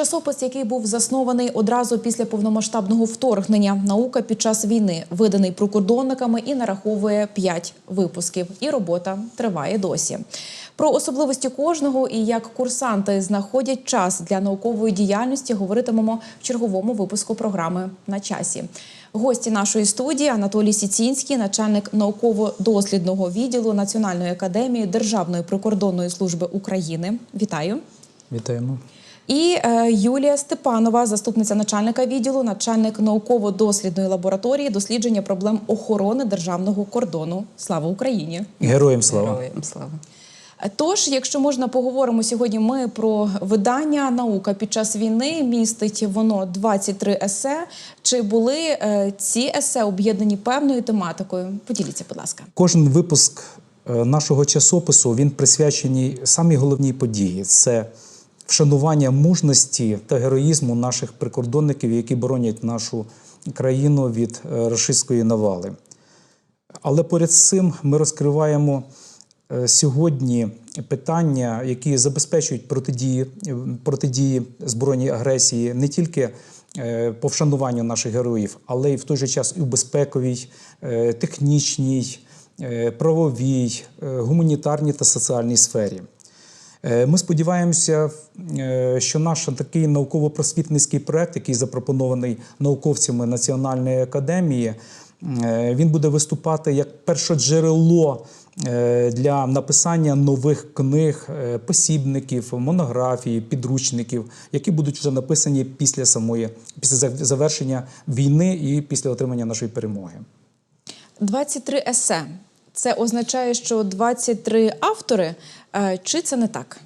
Часопис, який був заснований одразу після повномасштабного вторгнення, наука під час війни, виданий прикордонниками і нараховує 5 випусків. І робота триває досі. Про особливості кожного і як курсанти знаходять час для наукової діяльності, говоритимемо в черговому випуску програми на часі. Гості нашої студії Анатолій Сіцінський, начальник науково-дослідного відділу Національної академії Державної прикордонної служби України. Вітаю. Вітаємо. І е, Юлія Степанова, заступниця начальника відділу, начальник науково-дослідної лабораторії дослідження проблем охорони державного кордону. Слава Україні! Героям слава. Героям слава. Тож, якщо можна, поговоримо сьогодні ми про видання наука під час війни. Містить воно 23 есе. Чи були е, ці есе об'єднані певною тематикою? Поділіться, будь ласка. Кожен випуск е, нашого часопису він присвячений самій головній події це вшанування мужності та героїзму наших прикордонників, які боронять нашу країну від е, рашистської навали. Але поряд з цим ми розкриваємо е, сьогодні питання, які забезпечують протидії, протидії збройній агресії не тільки е, по вшануванню наших героїв, але й в той же час і в безпековій, технічній, правовій, гуманітарній та соціальній сфері. Е, Ми сподіваємося, е, що наш такий науково-просвітницький проект, який запропонований науковцями Національної академії, е, він буде виступати як першоджерело для написання нових книг, посібників, монографій, підручників, які будуть вже написані після самої після завершення війни і після отримання нашої перемоги. 23 есе. Це означає, що 23 автори, Е, чи це не так?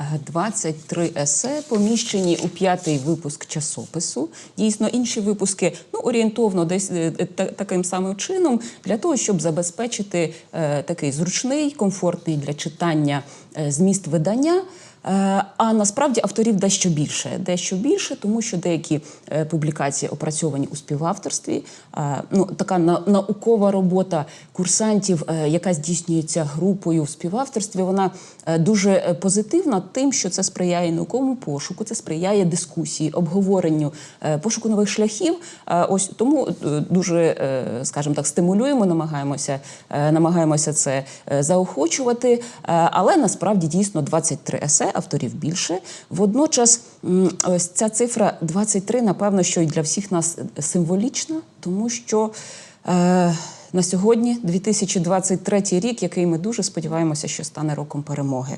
Е, 23 есе поміщені у п'ятий випуск часопису. Дійсно, інші випуски ну орієнтовно десь е, та- таким самим чином для того, щоб забезпечити е, такий зручний, комфортний для читання е, зміст видання. Е, А насправді авторів дещо більше, дещо більше, тому що деякі е, публікації опрацьовані у співавторстві. Е, Ну така наукова робота курсантів, е, яка здійснюється групою в співавторстві, вона е, дуже е, позитивна, тим, що це сприяє науковому пошуку, це сприяє дискусії, обговоренню, е, пошуку нових шляхів. Е, Ось тому е, дуже, е, скажімо так, стимулюємо, намагаємося, е, намагаємося це е, заохочувати. Е, Але насправді дійсно 23 есе, авторів більше. Водночас, ось ця цифра 23, напевно, що і для всіх нас символічна, тому що. Е, на сьогодні 2023 рік, який ми дуже сподіваємося, що стане роком перемоги.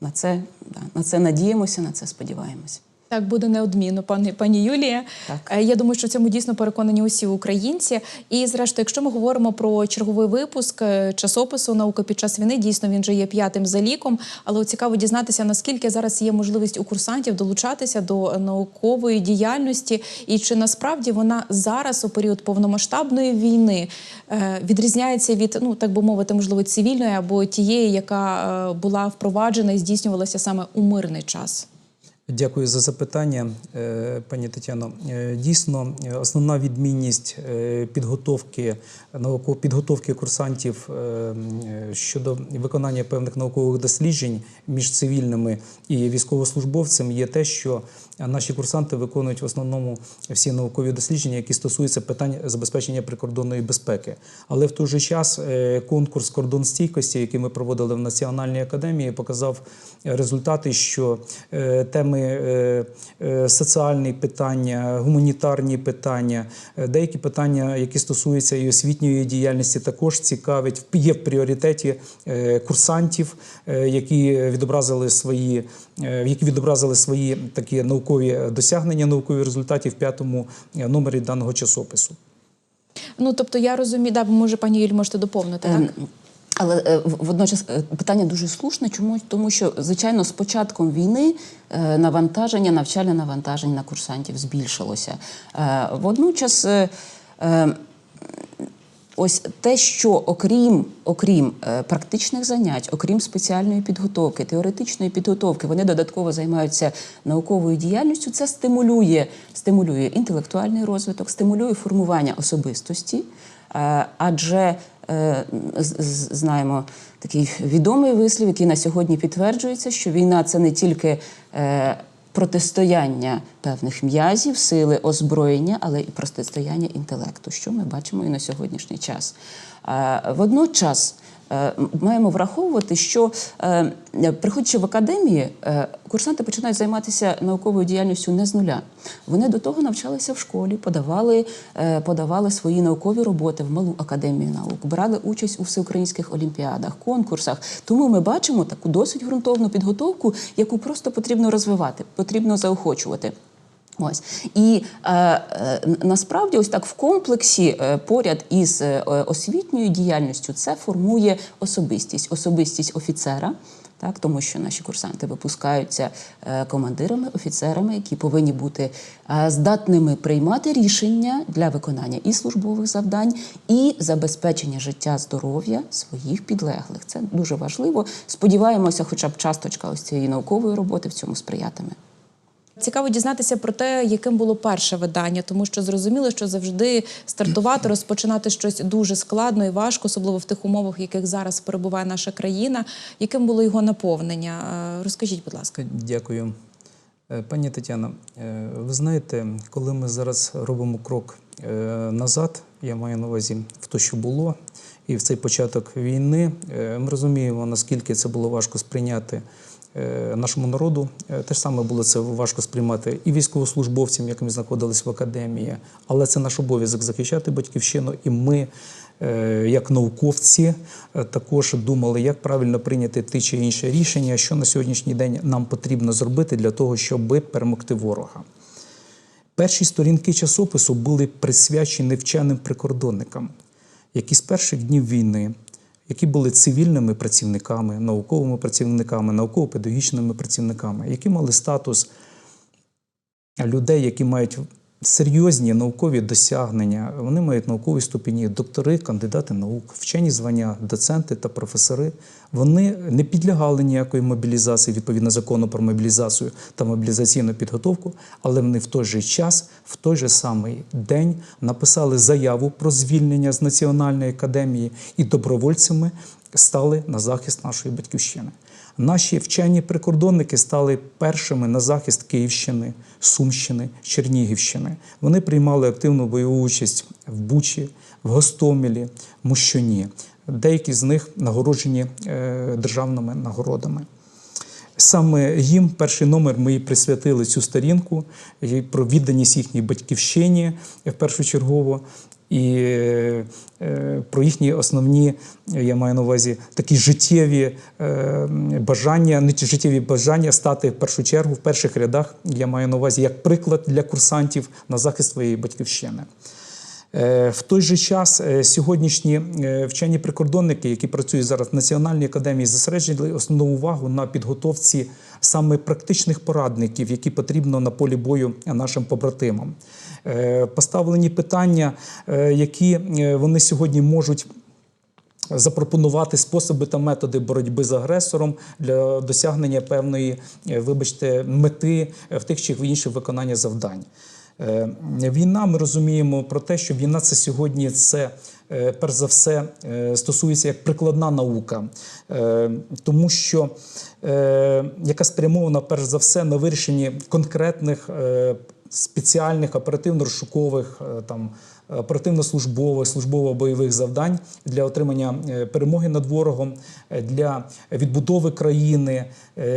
На це, да, на це надіємося, на це сподіваємося. Так буде неодмінно, пані пані Юлія. Так. Е, Я думаю, що в цьому дійсно переконані усі українці. І, зрештою, якщо ми говоримо про черговий випуск е, часопису Наука під час війни, дійсно він же є п'ятим за ліком. Але цікаво дізнатися, наскільки зараз є можливість у курсантів долучатися до наукової діяльності, і чи насправді вона зараз у період повномасштабної війни е, відрізняється від, ну так би мовити, можливо, цивільної або тієї, яка була впроваджена і здійснювалася саме у мирний час. Дякую за запитання, е, пані Тетяно. Е, Дійсно, основна відмінність е, підготовки науково підготовки курсантів щодо виконання певних наукових досліджень між цивільними і військовослужбовцем є те, що наші курсанти виконують в основному всі наукові дослідження, які стосуються питань забезпечення прикордонної безпеки. Але в той же час е, конкурс кордон стійкості, який ми проводили в Національній академії, показав результати, що е, теми е, соціальні питання, гуманітарні питання, деякі питання, які стосуються і освітньої діяльності, також цікавить є в пріоритеті курсантів, які відобразили свої, які відобразили свої такі наукові досягнення, наукові результати в п'ятому е, номері даного часопису. Ну тобто я розумію, да, може пані Юлі можете доповнити, так? Ем, Але е, водночас е, питання дуже слушне, чому тому, що звичайно з початком війни е, навантаження, навчальне навантаження на курсантів збільшилося. Е, Водночас. Ось те, що окрім, окрім е, практичних занять, окрім спеціальної підготовки, теоретичної підготовки, вони додатково займаються науковою діяльністю. Це стимулює, стимулює інтелектуальний розвиток, стимулює формування особистості. Е, адже е, знаємо такий відомий вислів, який на сьогодні підтверджується, що війна це не тільки протистояння певних м'язів, сили озброєння, але і протистояння інтелекту, що ми бачимо і на сьогоднішній час. Водночас е, маємо враховувати, що е, приходячи в академії, е, курсанти починають займатися науковою діяльністю не з нуля. Вони до того навчалися в школі, подавали, подавали свої наукові роботи в малу академію наук, брали участь у всеукраїнських олімпіадах, конкурсах. Тому ми бачимо таку досить ґрунтовну підготовку, яку просто потрібно розвивати, потрібно заохочувати. Ось і е, е, насправді, ось так в комплексі е, поряд із е, освітньою діяльністю це формує особистість, особистість офіцера. Так, тому що наші курсанти випускаються е, командирами, офіцерами, які повинні бути е, здатними приймати рішення для виконання і службових завдань, і забезпечення життя здоров'я своїх підлеглих. Це дуже важливо. Сподіваємося, хоча б часточка ось цієї наукової роботи в цьому сприятиме. Цікаво дізнатися про те, яким було перше видання, тому що зрозуміло, що завжди стартувати, розпочинати щось дуже складно і важко, особливо в тих умовах, в яких зараз перебуває наша країна. Яким було його наповнення? Е, Розкажіть, будь ласка. Дякую. Е, Пані Тетяна, е, ви знаєте, коли ми зараз робимо крок назад, я маю на увазі в те, що було, і в цей початок війни, ми розуміємо, наскільки це було важко сприйняти нашому народу. Е, Те ж саме було це важко сприймати і військовослужбовцям, якими знаходились в академії, але це наш обов'язок захищати батьківщину, і ми. е, Як науковці е, також думали, як правильно прийняти те чи інше рішення, що на сьогоднішній день нам потрібно зробити для того, щоб перемогти ворога. Перші сторінки часопису були присвячені вченим прикордонникам, які з перших днів війни, які були цивільними працівниками, науковими працівниками, науково-педагогічними працівниками, які мали статус людей, які мають серйозні наукові досягнення, вони мають наукові ступені, доктори, кандидати наук, вчені звання, доценти та професори. Вони не підлягали ніякої мобілізації відповідно закону про мобілізацію та мобілізаційну підготовку, але вони в той же час, в той же самий день написали заяву про звільнення з Національної академії і добровольцями стали на захист нашої батьківщини. Наші вчені прикордонники стали першими на захист Київщини, Сумщини, Чернігівщини. Вони приймали активну бойову участь в Бучі, в Гостомелі, Мощуні. Деякі з них нагороджені е, державними нагородами. Саме їм перший номер ми і присвятили цю сторінку про відданість їхній батьківщині в першочергово. І е, про їхні основні, я маю на увазі, такі життєві е, бажання, не ті життєві бажання стати в першу чергу в перших рядах, я маю на увазі як приклад для курсантів на захист своєї батьківщини. Е, В той же час е, сьогоднішні е, вчені прикордонники, які працюють зараз в Національній академії, зосереджили основну увагу на підготовці саме практичних порадників, які потрібно на полі бою нашим побратимам. Поставлені питання, які вони сьогодні можуть запропонувати способи та методи боротьби з агресором для досягнення певної, вибачте, мети в тих чи в інших виконання завдань. Е, Війна, ми розуміємо про те, що війна це сьогодні це е, перш за все е, стосується як прикладна наука, тому що яка спрямована перш за все на вирішенні конкретних спеціальних оперативно-розшукових оперативно-службових, службово-бойових завдань для отримання перемоги над ворогом, для відбудови країни,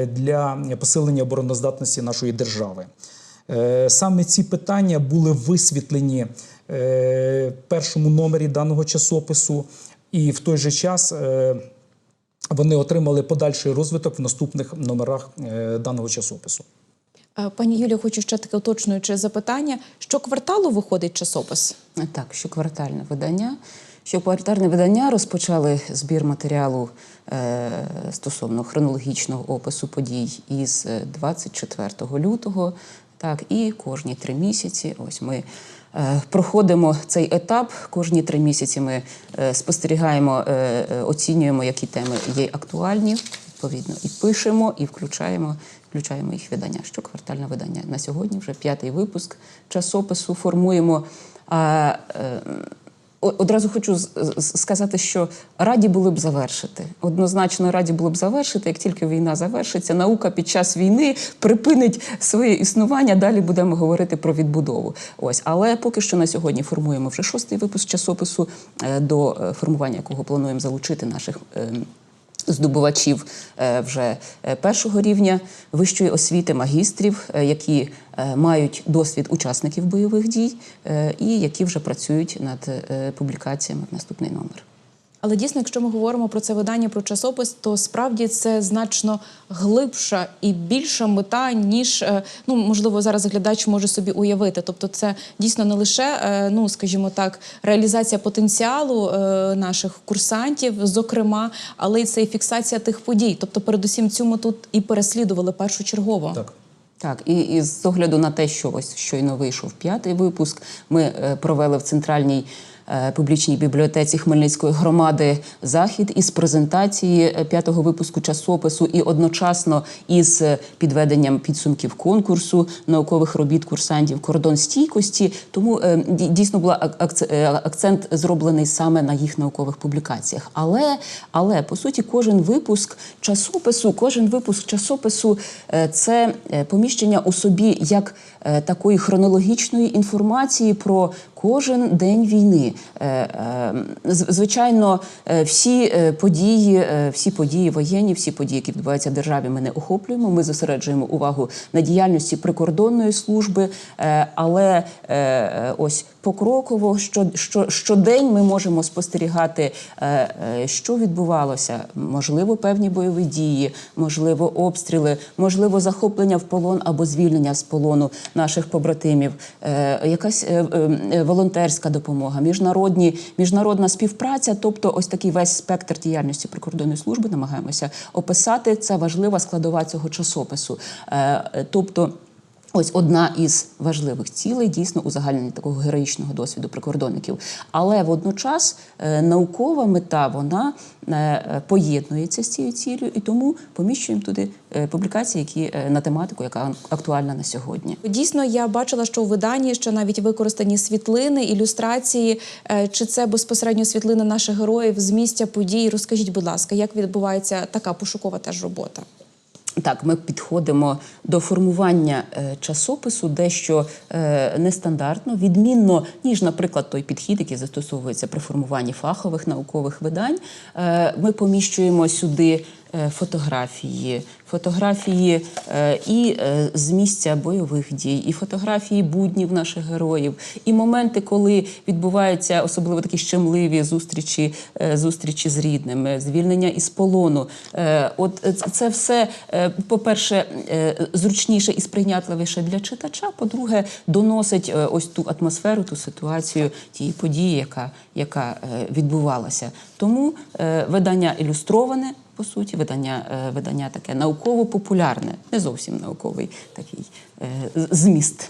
для посилення обороноздатності нашої держави. Е, Саме ці питання були висвітлені е, в першому номері даного часопису, і в той же час е, вони отримали подальший розвиток в наступних номерах даного часопису. Пані Юлія, хочу ще таке уточнююче запитання. Що кварталу виходить часопис? Так, щоквартальне видання. Щоквартальне видання розпочали збір матеріалу е, стосовно хронологічного опису подій із е, 24 лютого. Так, і кожні три місяці. Ось ми е, проходимо цей етап. Кожні три місяці ми е, спостерігаємо, е, е, оцінюємо, які теми є актуальні. Відповідно, і пишемо, і включаємо, включаємо їх видання. Щоквартальне видання. На сьогодні вже п'ятий випуск часопису формуємо. А, е, одразу хочу сказати, що раді були б завершити. Однозначно раді було б завершити. Як тільки війна завершиться, наука під час війни припинить своє існування. Далі будемо говорити про відбудову. Ось, але поки що на сьогодні формуємо вже шостий випуск часопису, е, до е, формування якого плануємо залучити наших. Здобувачів е, вже е, першого рівня вищої освіти, магістрів, е, які мають досвід учасників бойових дій і які вже працюють над публікаціями в наступний номер. Але дійсно, якщо ми говоримо про це видання про часопис, то справді це значно глибша і більша мета, ніж е, ну можливо зараз глядач може собі уявити. Тобто, це дійсно не лише е, ну, скажімо так, реалізація потенціалу е, наших курсантів, зокрема, але й це і фіксація тих подій. Тобто, передусім цю мету і переслідували першочергово. Так. Так, і, і з огляду на те, що ось щойно вийшов п'ятий випуск, ми е, провели в центральній публічній бібліотеці Хмельницької громади захід із презентації е, п'ятого випуску часопису і одночасно із е, підведенням підсумків конкурсу наукових робіт курсантів кордон стійкості. Тому е, дійсно була ак- е, акцент зроблений саме на їх наукових публікаціях. Але, але по суті, кожен випуск часопису, кожен випуск часопису е, це е, поміщення у собі як е, такої хронологічної інформації про кожен день війни. Е, е, Звичайно, е, всі е, події, е, всі події воєнні, всі події, які відбуваються в державі, ми не охоплюємо. Ми зосереджуємо увагу на діяльності прикордонної служби, е, але е, е, ось покроково, що, що, щодень ми можемо спостерігати, е, е, що відбувалося. Можливо, певні бойові дії, можливо, обстріли, можливо, захоплення в полон або звільнення з полону наших побратимів, е, якась е, е, волонтерська допомога, міжнародні, міжнародна співпраця, тобто ось такий весь спектр діяльності прикордонної служби намагаємося описати. Це важлива складова цього часопису. Тобто. Ось одна із важливих цілей дійсно узагальнення такого героїчного досвіду прикордонників. Але водночас е, наукова мета вона е, поєднується з цією цілею, і тому поміщуємо туди е, публікації, які на тематику, яка актуальна на сьогодні. Дійсно, я бачила, що у виданні ще навіть використані світлини, ілюстрації. Чи це безпосередньо світлини наших героїв з місця подій? Розкажіть, будь ласка, як відбувається така пошукова теж робота? Так, ми підходимо до формування е, часопису дещо е, нестандартно, відмінно, ніж, наприклад, той підхід, який застосовується при формуванні фахових наукових видань. Е, ми поміщуємо сюди фотографії, фотографії е, і е, з місця бойових дій, і фотографії буднів наших героїв, і моменти, коли відбуваються особливо такі щемливі зустрічі, е, зустрічі з рідними, звільнення із полону. Е, От е, це все, е, по-перше, е, зручніше і сприйнятливіше для читача. По-друге, доносить е, ось ту атмосферу, ту ситуацію тієї події, яка, яка е, відбувалася. Тому е, видання ілюстроване. По суті, видання, е, видання таке науково-популярне, не зовсім науковий такий е, зміст.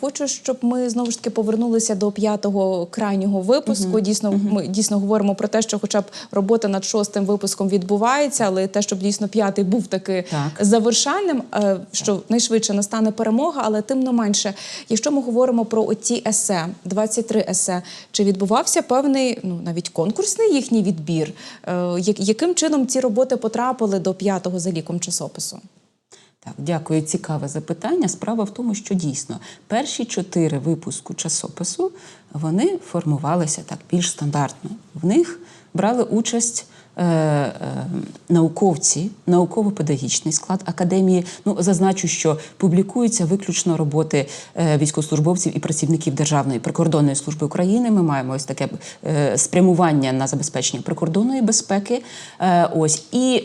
Хочу, щоб ми знову ж таки повернулися до п'ятого крайнього випуску. Дійсно, ми дійсно говоримо про те, що, хоча б робота над шостим випуском відбувається, але те, щоб дійсно п'ятий був таки Так. завершальним, е, що найшвидше настане перемога. Але тим не менше, якщо ми говоримо про оті есе, 23 есе, чи відбувався певний, ну навіть конкурсний їхній відбір? Е, Яким чином ці роботи потрапили до п'ятого за ліком часопису? Так, дякую, цікаве запитання. Справа в тому, що дійсно перші чотири випуску часопису вони формувалися так більш стандартно. В них брали участь. Е, е, Науковці, науково-педагогічний склад академії. Ну зазначу, що публікуються виключно роботи е, військовослужбовців і працівників Державної прикордонної служби України. Ми маємо ось таке спрямування на забезпечення прикордонної безпеки. Ось і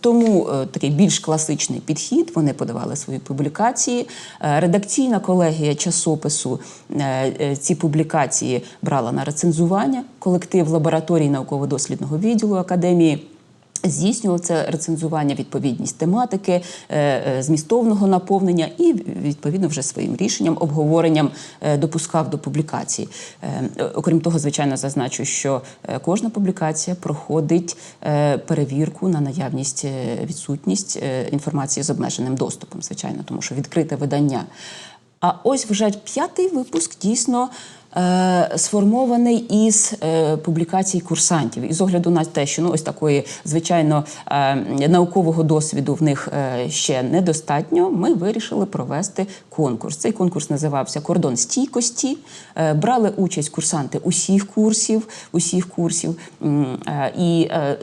тому такий більш класичний підхід. Вони подавали свої публікації. Редакційна колегія часопису ці публікації брала на рецензування. Колектив лабораторій науково-дослідного відділу академії. Здійснював це рецензування, відповідність тематики, е, е, змістовного наповнення і відповідно вже своїм рішенням, обговоренням е, допускав до публікації. Окрім того, звичайно, зазначу, що кожна публікація проходить перевірку на наявність відсутність інформації з обмеженим доступом, звичайно, тому що відкрите видання. А ось вже п'ятий випуск дійсно сформований із е, публікацій курсантів. І з огляду на те, що ну ось такої звичайно е, наукового досвіду в них е, ще недостатньо. Ми вирішили провести конкурс. Цей конкурс називався Кордон стійкості. Е, брали участь курсанти усіх курсів, усіх курсів. Е, І е,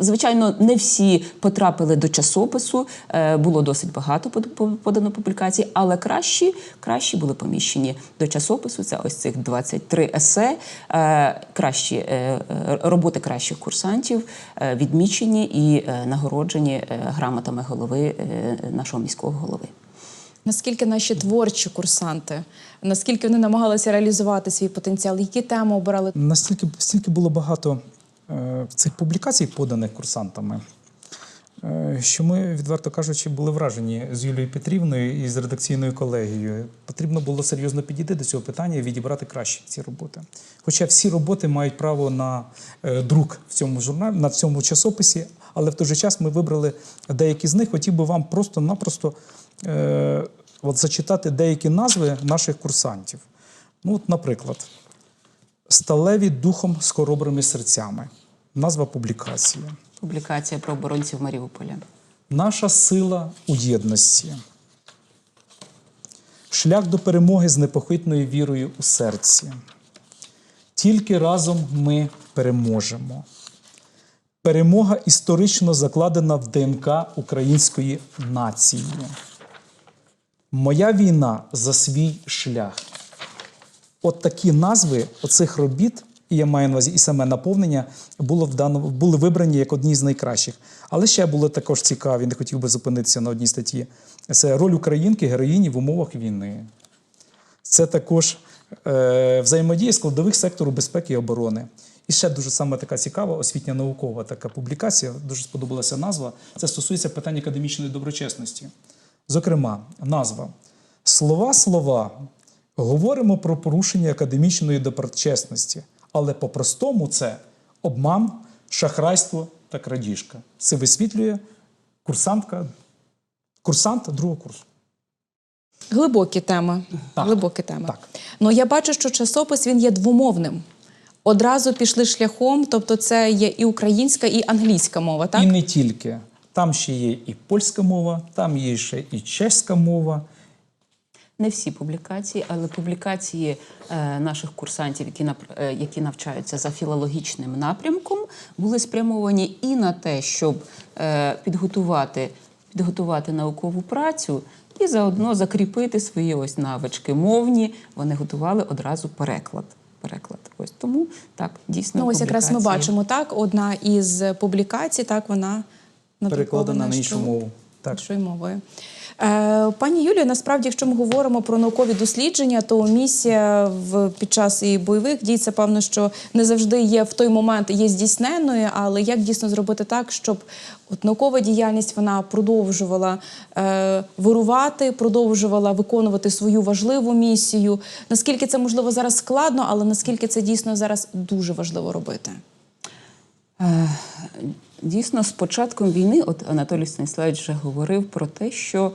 звичайно, не всі потрапили до часопису. Е, Було досить багато по- подано публікацій, але кращі, кращі були поміщені до часопису. Це ось цих 23 есе. Е, Кращі е, е, роботи кращих курсантів е, відмічені і е, нагороджені е, грамотами голови е, нашого міського голови. Наскільки наші творчі курсанти, наскільки вони намагалися реалізувати свій потенціал, які теми обирали? Настільки стільки було багато е, цих публікацій, поданих курсантами, що ми, відверто кажучи, були вражені з Юлією Петрівною і з редакційною колегією. Потрібно було серйозно підійти до цього питання і відібрати кращі ці роботи. Хоча всі роботи мають право на е, друк в цьому журналі, на цьому часописі, але в той же час ми вибрали деякі з них. Хотів би вам просто-напросто е, от зачитати деякі назви наших курсантів. Ну, от, наприклад. Сталеві духом з хоробрими серцями. Назва публікації. Публікація про оборонців Маріуполя. Наша сила у єдності. Шлях до перемоги з непохитною вірою у серці. Тільки разом ми переможемо. Перемога історично закладена в ДНК української нації. Моя війна за свій шлях. От такі назви оцих робіт, і я маю на увазі і саме наповнення, було в даному, були вибрані як одні з найкращих. Але ще були також цікаві, не хотів би зупинитися на одній статті. Це роль українки героїні в умовах війни. Це також е, взаємодія складових сектору безпеки і оборони. І ще дуже саме така цікава освітня наукова така публікація. Дуже сподобалася назва. Це стосується питань академічної доброчесності. Зокрема, назва Слова, слова. Говоримо про порушення академічної доброчесності, але по-простому це обман, шахрайство та крадіжка. Це висвітлює курсантка, курсант другого курсу. Глибокі теми. Так. Глибокі теми. Так. Ну я бачу, що часопис він є двомовним. Одразу пішли шляхом, тобто це є і українська, і англійська мова, так? І не тільки. Там ще є і польська мова, там є ще і чеська мова. Не всі публікації, але публікації е, наших курсантів, які нап- е, які навчаються за філологічним напрямком, були спрямовані і на те, щоб е, підготувати, підготувати наукову працю і заодно закріпити свої ось навички мовні. Вони готували одразу переклад. Переклад. Ось тому так дійсно. Ну, ось якраз ми бачимо так. Одна із публікацій, так вона Перекладена на іншу мову. Так. іншою мовою. Е, пані Юлію, насправді, якщо ми говоримо про наукові дослідження, то місія в під час і бойових дій це певно, що не завжди є в той момент є здійсненною, але як дійсно зробити так, щоб от наукова діяльність вона продовжувала е, вирувати, продовжувала виконувати свою важливу місію. Наскільки це можливо зараз складно, але наскільки це дійсно зараз дуже важливо робити? Дійсно, з початком війни, от Анатолій Станіславович вже говорив про те, що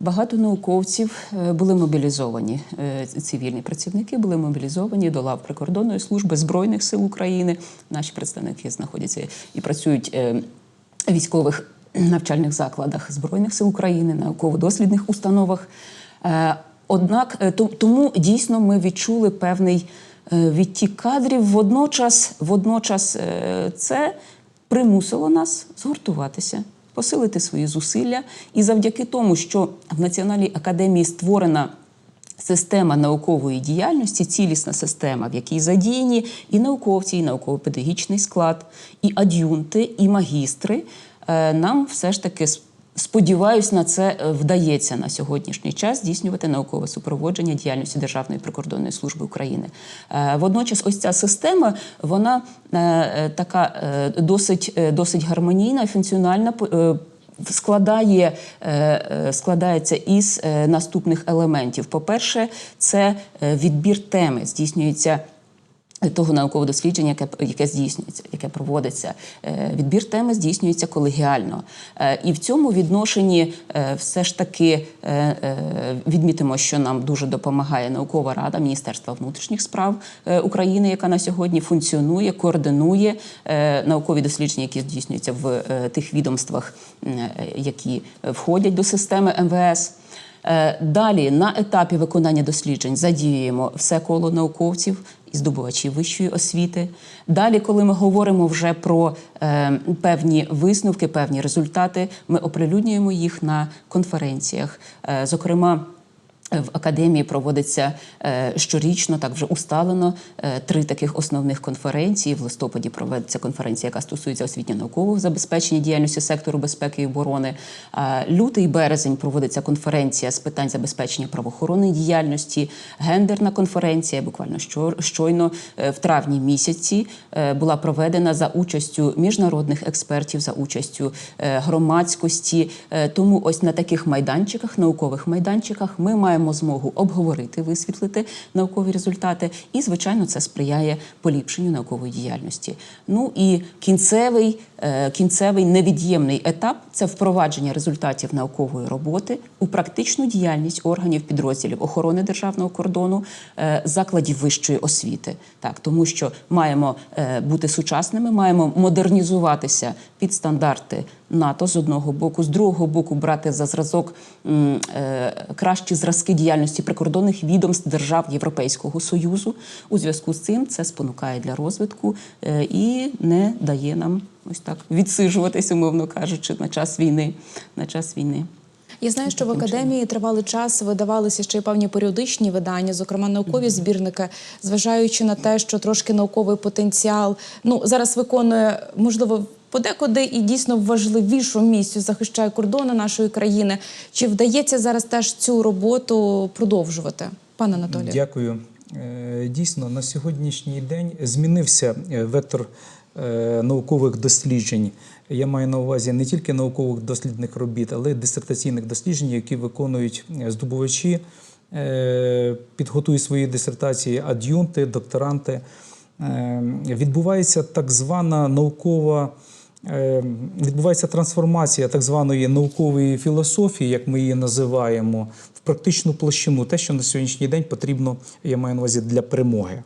багато науковців е, були мобілізовані. Е, Цивільні працівники були мобілізовані до лав прикордонної служби Збройних сил України. Наші представники знаходяться і працюють е, в військових навчальних закладах Збройних сил України, науково-дослідних установах. Однак то- тому дійсно ми відчули певний відтік кадрів. Водночас, водночас це примусило нас згуртуватися, посилити свої зусилля. І завдяки тому, що в Національній академії створена система наукової діяльності, цілісна система, в якій задіяні і науковці, і науково-педагогічний склад, і ад'юнти, і магістри, е, нам все ж таки Сподіваюсь, на це е, вдається на сьогоднішній час здійснювати наукове супроводження діяльності Державної прикордонної служби України. Е, Водночас, ось ця система, вона е, така досить, досить гармонійна, функціональна. Складає, складається із наступних елементів. По-перше, це відбір теми здійснюється того наукового дослідження, яке, яке здійснюється, яке проводиться. Е, Відбір теми здійснюється колегіально. Е, І в цьому відношенні е, все ж таки відмітимо, що нам дуже допомагає наукова рада Міністерства внутрішніх справ України, яка на сьогодні функціонує, координує наукові дослідження, які здійснюються в тих відомствах, які входять до системи МВС. Далі на етапі виконання досліджень задіюємо все коло науковців і здобувачів вищої освіти. Далі, коли ми говоримо вже про е, певні висновки, певні результати, ми оприлюднюємо їх на конференціях. Е, зокрема, в академії проводиться е, щорічно, так вже усталено, е, три таких основних конференції. В листопаді проведеться конференція, яка стосується освітньо-наукового забезпечення діяльності сектору безпеки і оборони. Лютий березень проводиться конференція з питань забезпечення правоохоронної діяльності, гендерна конференція. Буквально щойно е, в травні місяці була проведена за участю міжнародних експертів, за участю громадськості. Тому ось на таких майданчиках, наукових майданчиках, ми маємо змогу обговорити, висвітлити наукові результати, і звичайно, це сприяє поліпшенню наукової діяльності. Ну і кінцевий, е, кінцевий невід'ємний етап це впровадження результатів наукової роботи у практичну діяльність органів підрозділів охорони державного кордону, е, закладів вищої освіти. Так, тому що маємо е, бути сучасними, маємо модернізуватися під стандарти НАТО з одного боку, з другого боку, брати за зразок е, кращі зразки діяльності прикордонних відомств держав Європейського союзу. У зв'язку з цим це спонукає для розвитку е, і не дає нам ось так відсиджуватись, умовно кажучи, на час війни. На час війни. Я знаю, що в академії тривалий час видавалися ще й певні періодичні видання, зокрема наукові збірники, зважаючи на те, що трошки науковий потенціал ну зараз виконує можливо. Подекуди і дійсно важливішу місію захищає кордони нашої країни. Чи вдається зараз теж цю роботу продовжувати, пане Анатолію? Дякую. Е, Дійсно, на сьогоднішній день змінився е, вектор е, наукових досліджень. Я маю на увазі не тільки наукових дослідних робіт, але й дисертаційних досліджень, які виконують здобувачі, підготують свої дисертації ад'юнти, докторанти. Відбувається так звана наукова. Е, Відбувається трансформація так званої наукової філософії, як ми її називаємо, в практичну площину, те, що на сьогоднішній день потрібно, я маю на увазі для перемоги.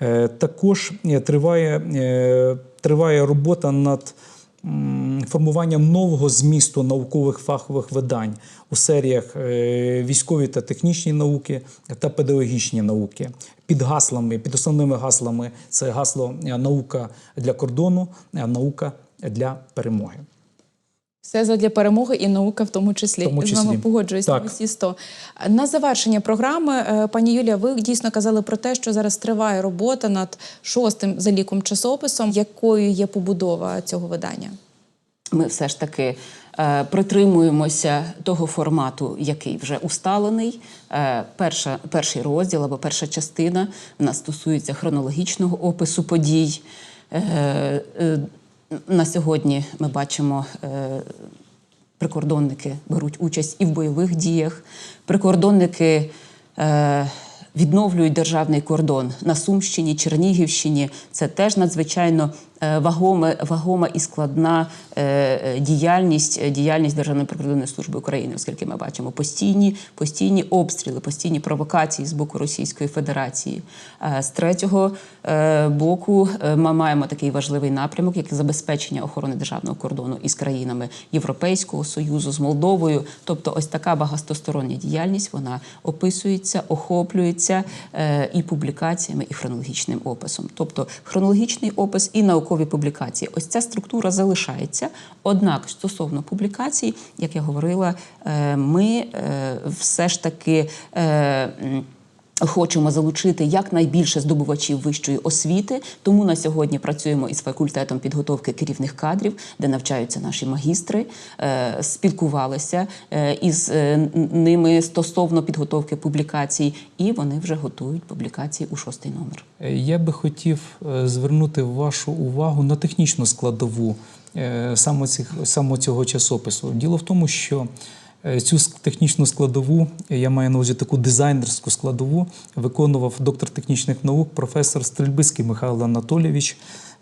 Е, Також е, триває, триває робота над формуванням нового змісту наукових фахових видань у серіях військові та технічні науки та педагогічні науки. Під гаслами, під основними гаслами це гасло наука для кордону, наука для перемоги. Все задля перемоги і наука в тому числі. В тому З вами числі. погоджуюсь на всі 100. На завершення програми, е, пані Юлія, ви дійсно казали про те, що зараз триває робота над шостим за ліком часописом. Якою є побудова цього видання? Ми все ж таки е, притримуємося того формату, який вже усталений. Е, перша, перший розділ або перша частина в нас стосується хронологічного опису подій. Е, е, на сьогодні ми бачимо. Е, Прикордонники беруть участь і в бойових діях. Прикордонники е, відновлюють державний кордон на Сумщині, Чернігівщині. Це теж надзвичайно вагома, вагома і складна е, е, діяльність, е, діяльність Державної прикордонної служби України, оскільки ми бачимо постійні, постійні обстріли, постійні провокації з боку Російської Федерації. Е, З третього е, боку е, ми маємо такий важливий напрямок, як забезпечення охорони державного кордону із країнами Європейського Союзу, з Молдовою. Тобто, ось така багатостороння діяльність вона описується, охоплюється е, і публікаціями, і хронологічним описом. Тобто хронологічний опис і наукові публікації. Ось ця структура залишається. Однак, стосовно публікацій, як я говорила, е, ми е, все ж таки. Хочемо залучити якнайбільше здобувачів вищої освіти, тому на сьогодні працюємо із факультетом підготовки керівних кадрів, де навчаються наші магістри, е, спілкувалися е, із е, ними стосовно підготовки публікацій, і вони вже готують публікації у шостий номер. Я би хотів звернути вашу увагу на технічну складову саме, цього часопису. Діло в тому, що Цю технічну складову, е, я маю на увазі таку дизайнерську складову, виконував доктор технічних наук, професор Стрельбицький Михайло Анатолійович.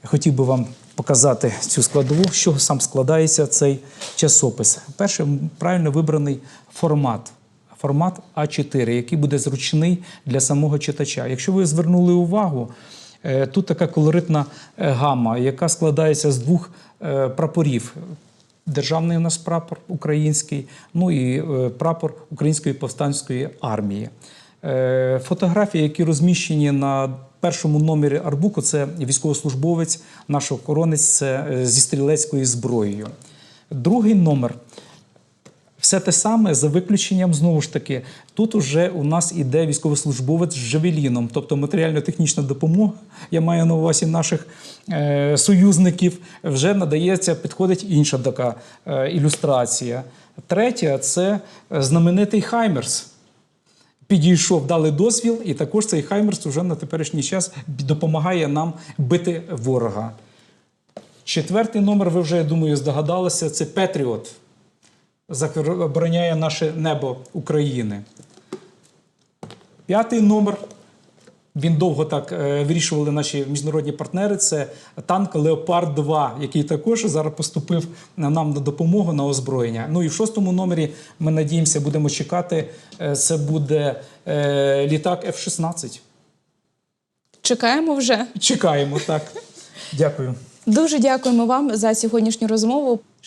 Хотів би вам показати цю складову, з чого сам складається цей часопис. Перше, правильно вибраний формат. Формат А4, який буде зручний для самого читача. Якщо ви звернули увагу, е, тут така колоритна е, гама, яка складається з двох е, прапорів. Державний у нас прапор український, ну і е, прапор Української повстанської армії. Е, Фотографії, які розміщені на першому номері арбуку, це військовослужбовець, наш охоронець це е, зі стрілецькою зброєю. Другий номер все те саме за виключенням знову ж таки. Тут уже у нас іде військовослужбовець з Жавеліном, тобто матеріально-технічна допомога. Я маю на увазі наших е, союзників. Вже надається, підходить інша така е, ілюстрація. Третя це знаменитий Хаймерс. Підійшов, дали дозвіл, і також цей Хаймерс вже на теперішній час допомагає нам бити ворога. Четвертий номер, ви вже, я думаю, здогадалися, це Петріот обороняє наше небо України. П'ятий номер. Він довго так е, вирішували наші міжнародні партнери. Це танк Леопард 2, який також зараз поступив нам на допомогу на озброєння. Ну і в шостому номері ми надіємося, будемо чекати. е, Це буде е, літак F-16. Чекаємо вже. Чекаємо так. Дякую. Дуже дякуємо вам за сьогоднішню розмову.